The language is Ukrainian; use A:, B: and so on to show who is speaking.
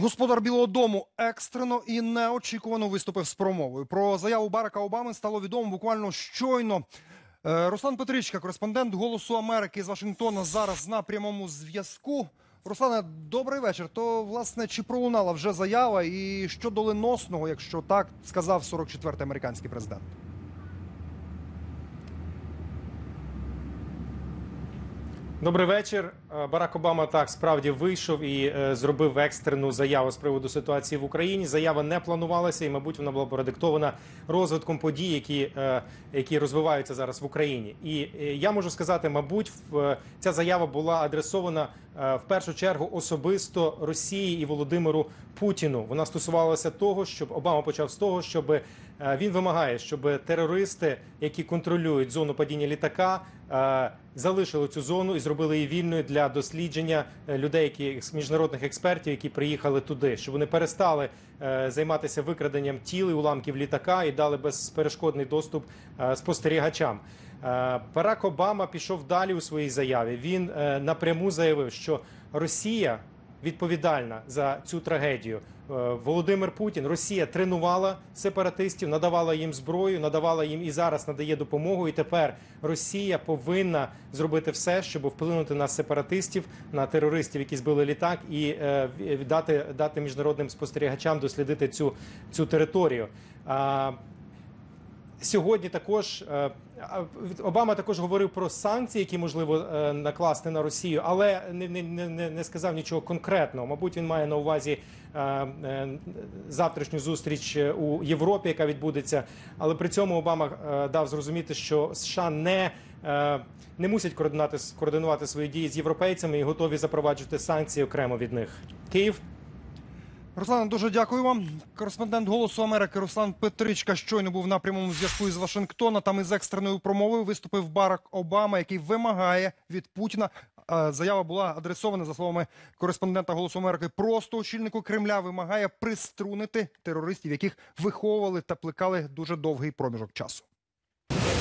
A: Господар Білого Дому екстрено і неочікувано виступив з промовою. Про заяву Барака Обами стало відомо буквально щойно. Е, Руслан Петричка, кореспондент Голосу Америки з Вашингтона, зараз на прямому зв'язку. Руслане, добрий вечір. То власне чи пролунала вже заява, і що доленосного, якщо так сказав 44-й американський президент?
B: Добрий вечір. Е, Барак Обама так справді вийшов і е, зробив екстрену заяву з приводу ситуації в Україні. Заява не планувалася, і, мабуть, вона була продиктована розвитком подій, які, е, які розвиваються зараз в Україні. І я можу сказати, мабуть, в, ця заява була адресована в першу чергу особисто Росії і Володимиру Путіну. Вона стосувалася того, щоб Обама почав з того, щоб він вимагає, щоб терористи, які контролюють зону падіння літака, залишили цю зону і зробили її вільною для дослідження е, людей, які міжнародних експертів, які приїхали туди, щоб вони перестали е, займатися викраденням тіл і уламків літака і дали безперешкодний доступ е, спостерігачам. Е, Барак Обама пішов далі у своїй заяві. Він е, напряму заявив, що Росія відповідальна за цю трагедію. Е, Володимир Путін, Росія тренувала сепаратистів, надавала їм зброю, надавала їм і зараз надає допомогу. І тепер Росія повинна зробити все, щоб вплинути на сепаратистів, на терористів, які збили літак, і е, дати, дати міжнародним спостерігачам дослідити цю, цю територію. Сьогодні також е, Обама також говорив про санкції, які можливо е, накласти на Росію, але не, не, не, сказав нічого конкретного. Мабуть, він має на увазі е, завтрашню зустріч у Європі, яка відбудеться. Але при цьому Обама дав зрозуміти, що США не, не мусять координувати, координувати свої дії з європейцями і готові запроваджувати санкції окремо від них. Київ.
A: Руслане, дуже дякую вам. Кореспондент Голосу Америки Руслан Петричка щойно був на прямому зв'язку із Вашингтона. Там із екстреною промовою виступив Барак Обама, який вимагає від Путіна. Заява була адресована за словами кореспондента Голосу Америки. Просто очільнику Кремля вимагає приструнити терористів, яких виховували та плекали дуже довгий проміжок часу.